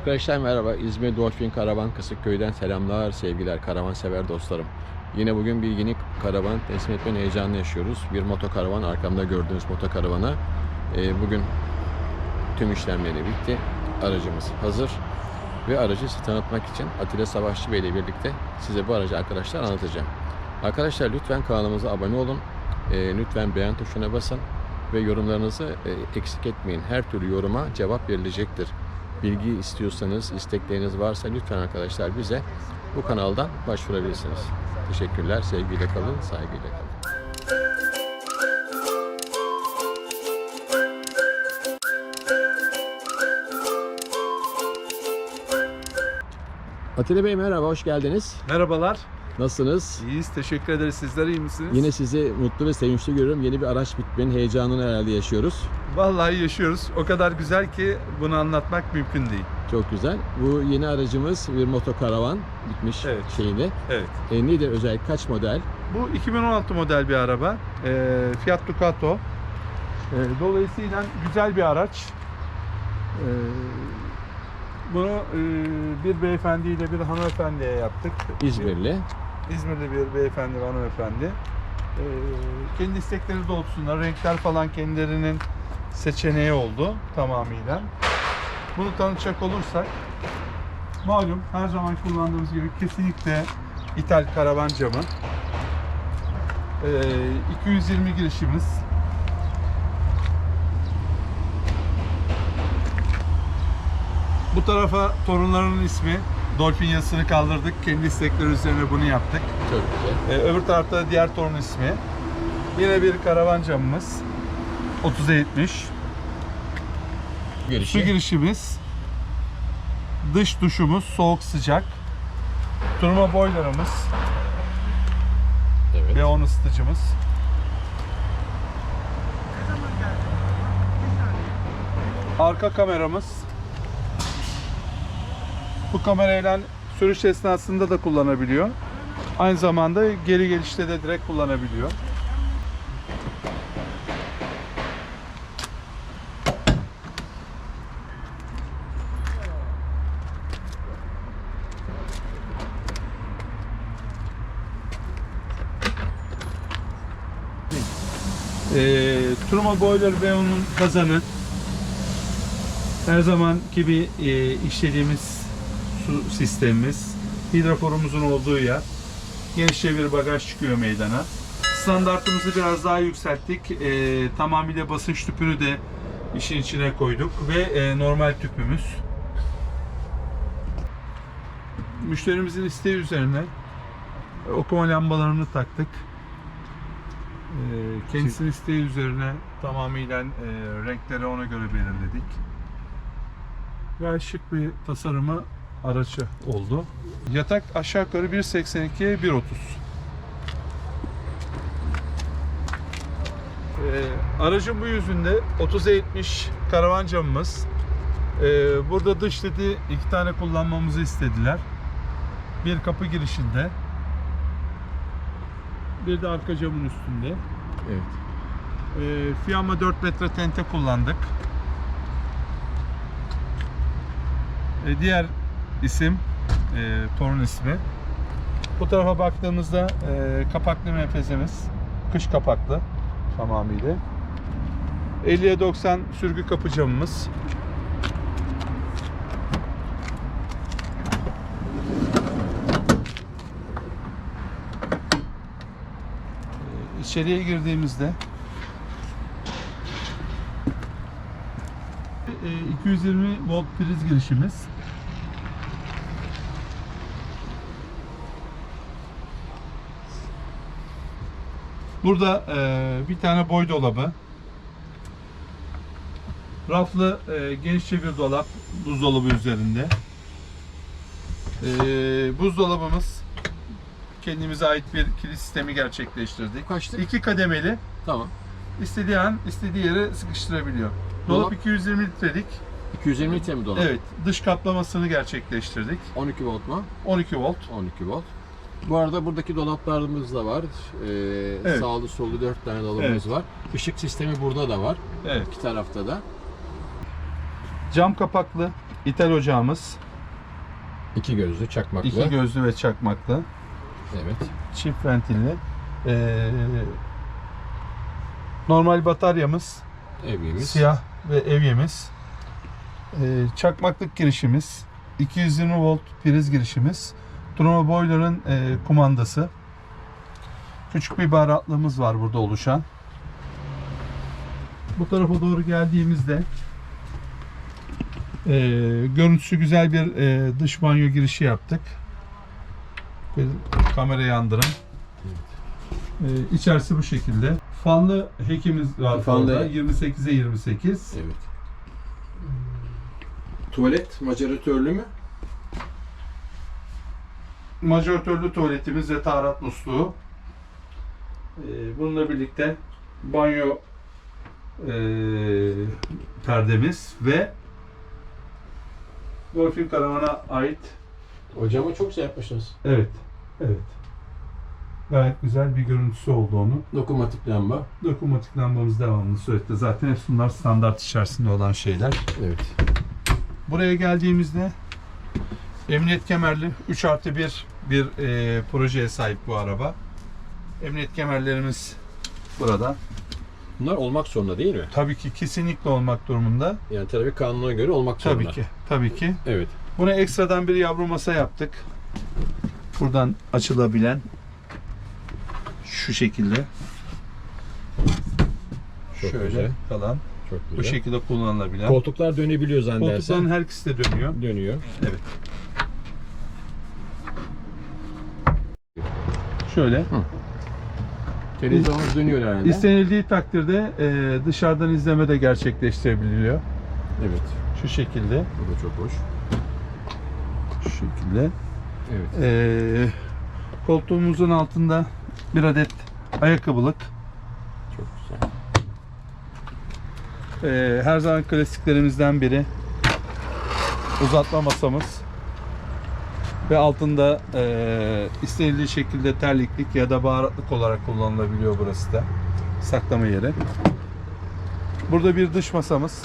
Arkadaşlar merhaba. İzmir Dolphin Karavan Kısıkköy'den selamlar, sevgiler karavansever dostlarım. Yine bugün bir karavan teslim etmenin heyecanını yaşıyoruz. Bir motokaravan, arkamda gördüğünüz motokaravana. e, bugün tüm işlemleri bitti. Aracımız hazır. Ve aracı size tanıtmak için Atilla Savaşçı Bey ile birlikte size bu aracı arkadaşlar anlatacağım. Arkadaşlar lütfen kanalımıza abone olun. E, lütfen beğen tuşuna basın. Ve yorumlarınızı e, eksik etmeyin. Her türlü yoruma cevap verilecektir bilgi istiyorsanız, istekleriniz varsa lütfen arkadaşlar bize bu kanaldan başvurabilirsiniz. Teşekkürler, sevgiyle kalın, saygıyla kalın. Atilla Bey merhaba, hoş geldiniz. Merhabalar. Nasılsınız? İyiyiz. Teşekkür ederiz. Sizler iyi misiniz? Yine sizi mutlu ve sevinçli görüyorum. Yeni bir araç bitmenin heyecanını herhalde yaşıyoruz. Vallahi yaşıyoruz. O kadar güzel ki bunu anlatmak mümkün değil. Çok güzel. Bu yeni aracımız bir motokaravan bitmiş Evet. şeyinde. Evet. E, nedir özellik? Kaç model? Bu 2016 model bir araba. Ee, Fiat Ducato. Ee, dolayısıyla güzel bir araç. Ee, bunu e, bir beyefendiyle bir hanımefendiye yaptık. İzmirli. Bir- İzmirli bir beyefendi ve hanımefendi. Ee, kendi istekleri doğrultusunda renkler falan kendilerinin seçeneği oldu tamamıyla. Bunu tanıtacak olursak malum her zaman kullandığımız gibi kesinlikle ithal karavan camı. Ee, 220 girişimiz. Bu tarafa torunlarının ismi. Dolphin yazısını kaldırdık. Kendi istekleri üzerine bunu yaptık. Çok güzel. Ee, öbür tarafta diğer torun ismi. Yine bir karavan camımız. 30'a 70. Girişi. Su girişimiz. Dış duşumuz soğuk sıcak. Turma boilerımız Evet. ve on ısıtıcımız. Arka kameramız. Bu kamerayla sürüş esnasında da kullanabiliyor. Aynı zamanda geri gelişte de direkt kullanabiliyor. Ee, Turma Boiler ve onun kazanı. Her zaman gibi e, işlediğimiz su sistemimiz. Hidroforumuzun olduğu yer. Genişçe bir bagaj çıkıyor meydana. Standartımızı biraz daha yükselttik. E, tamamıyla basınç tüpünü de işin içine koyduk ve e, normal tüpümüz. Müşterimizin isteği üzerine okuma lambalarını taktık kendisinin isteği üzerine tamamıyla e, renkleri ona göre belirledik. Ve şık bir tasarımı araçı oldu. Yatak aşağı yukarı 1.82'ye 1.30. Ee, aracın bu yüzünde 30'a 70 karavan camımız. Ee, burada dış ledi iki tane kullanmamızı istediler. Bir kapı girişinde. Bir de arka camın üstünde. Evet. Ee, Fiamma 4 metre tente kullandık. Ee, diğer isim, e, torun ismi. Bu tarafa baktığımızda e, kapaklı menfezemiz, kış kapaklı tamamıyla. 50'ye 90 sürgü kapı camımız. İçeriye girdiğimizde e, 220 volt priz girişimiz. Burada e, bir tane boy dolabı. Raflı e, genişçe bir dolap buzdolabı üzerinde. E, buzdolabımız kendimize ait bir kilit sistemi gerçekleştirdik. Kaçtı? İki kademeli Tamam. istediği an istediği yere sıkıştırabiliyor. Dolap Dolap- 220 litrelik. 220 litre mi dolap? Evet, dış kaplamasını gerçekleştirdik. 12 volt mu? 12 volt. 12 volt. Bu arada buradaki dolaplarımız da var. Ee, Evet. Sağlı sollu 4 tane dolabımız var. Işık sistemi burada da var. Evet. İki tarafta da. Cam kapaklı ithal ocağımız. İki gözlü, çakmaklı. iki gözlü ve çakmaklı. Evet. Çift ventilli. Ee, normal bataryamız. Evyemiz. Siyah ve evyemiz. Ee, çakmaklık girişimiz. 220 volt priz girişimiz. Turma Boiler'ın e, kumandası. Küçük bir baharatlığımız var burada oluşan. Bu tarafa doğru geldiğimizde e, görüntüsü güzel bir e, dış banyo girişi yaptık. Bir kamerayı andırın. E, içerisi bu şekilde. Fanlı hekimiz var Fanlı- orada. 28'e 28. Evet. Tuvalet macaratörlü mü? majoratörlü tuvaletimiz ve taharat musluğu. Ee, bununla birlikte banyo ee, perdemiz ve Golfin karavana ait O camı çok şey yapmışsınız. evet evet gayet güzel bir görüntüsü oldu onun. Dokunmatik lamba. Dokunmatik lambamız devamlı sürekli zaten hepsi bunlar standart içerisinde olan şeyler. Evet. Buraya geldiğimizde emniyet kemerli 3 artı 1 bir e, projeye sahip bu araba. Emniyet kemerlerimiz burada. Bunlar olmak zorunda değil mi? Tabii ki kesinlikle olmak durumunda. Yani trafik kanununa göre olmak zorunda. Tabii ki. Tabii ki. Evet. Buna ekstradan bir yavru masa yaptık. Buradan açılabilen şu şekilde. Çok Şöyle güzel. kalan. Çok Bu güzel. şekilde kullanılabilen. Koltuklar dönebiliyor zannedersem. Koltukların her ikisi de dönüyor. Dönüyor. Evet. Şöyle. Televizyonumuz dönüyor herhalde. İstenildiği takdirde e, dışarıdan izleme de gerçekleştirebiliyor. Evet. Şu şekilde. Bu da çok hoş. Şu şekilde. Evet. E, koltuğumuzun altında bir adet ayakkabılık. Çok güzel. E, her zaman klasiklerimizden biri. Uzatma masamız. Ve altında e, istenildiği şekilde terliklik ya da baharatlık olarak kullanılabiliyor burası da. Saklama yeri. Burada bir dış masamız.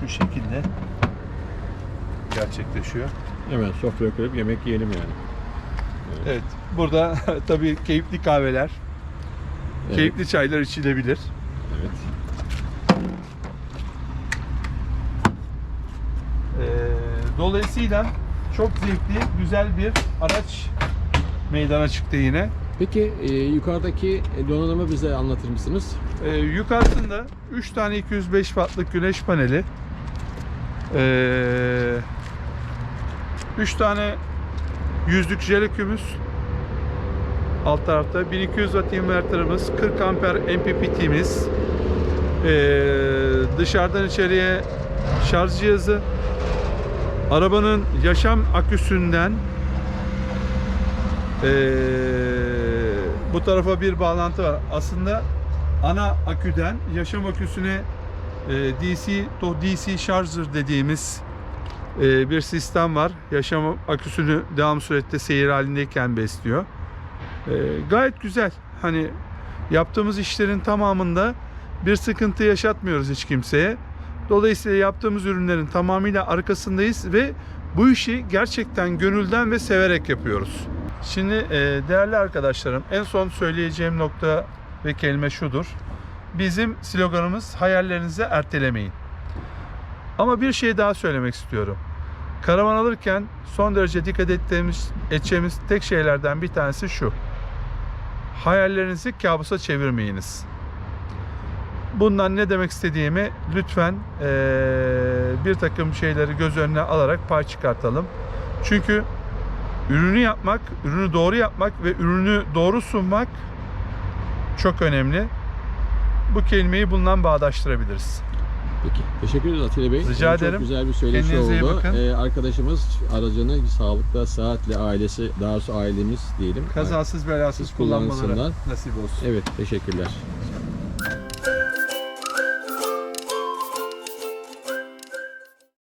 Şu şekilde gerçekleşiyor. Hemen sofraya koyup yemek yiyelim yani. Evet. Burada tabii keyifli kahveler, Evet. keyifli çaylar içilebilir. Evet. Ee, dolayısıyla çok zevkli, güzel bir araç meydana çıktı yine. Peki e, yukarıdaki donanımı bize anlatır mısınız? Ee, yukarısında 3 tane 205 wattlık güneş paneli, 3 tane yüzlük jelekümüz, alt tarafta. 1200 watt inverterimiz, 40 amper MPPT'miz, ee, dışarıdan içeriye şarj cihazı, arabanın yaşam aküsünden ee, bu tarafa bir bağlantı var. Aslında ana aküden yaşam aküsüne DC to DC şarjır dediğimiz e, bir sistem var. Yaşam aküsünü devam surette seyir halindeyken besliyor. E, gayet güzel. Hani yaptığımız işlerin tamamında bir sıkıntı yaşatmıyoruz hiç kimseye. Dolayısıyla yaptığımız ürünlerin tamamıyla arkasındayız ve bu işi gerçekten gönülden ve severek yapıyoruz. Şimdi e, değerli arkadaşlarım en son söyleyeceğim nokta ve kelime şudur. Bizim sloganımız hayallerinizi ertelemeyin. Ama bir şey daha söylemek istiyorum. Karavan alırken son derece dikkat ettiğimiz, edeceğimiz tek şeylerden bir tanesi şu. Hayallerinizi kabusa çevirmeyiniz. Bundan ne demek istediğimi lütfen eee, bir takım şeyleri göz önüne alarak pay çıkartalım. Çünkü ürünü yapmak, ürünü doğru yapmak ve ürünü doğru sunmak çok önemli. Bu kelimeyi bundan bağdaştırabiliriz. Peki. Teşekkür ederiz Atilla Bey. Rica Ee, Çok ederim. güzel bir söyleşi Kendinize oldu. Ee, arkadaşımız aracını sağlıkla, saatle ailesi, daha doğrusu ailemiz diyelim. Kazasız belasız kullanmaları nasip olsun. Evet, teşekkürler.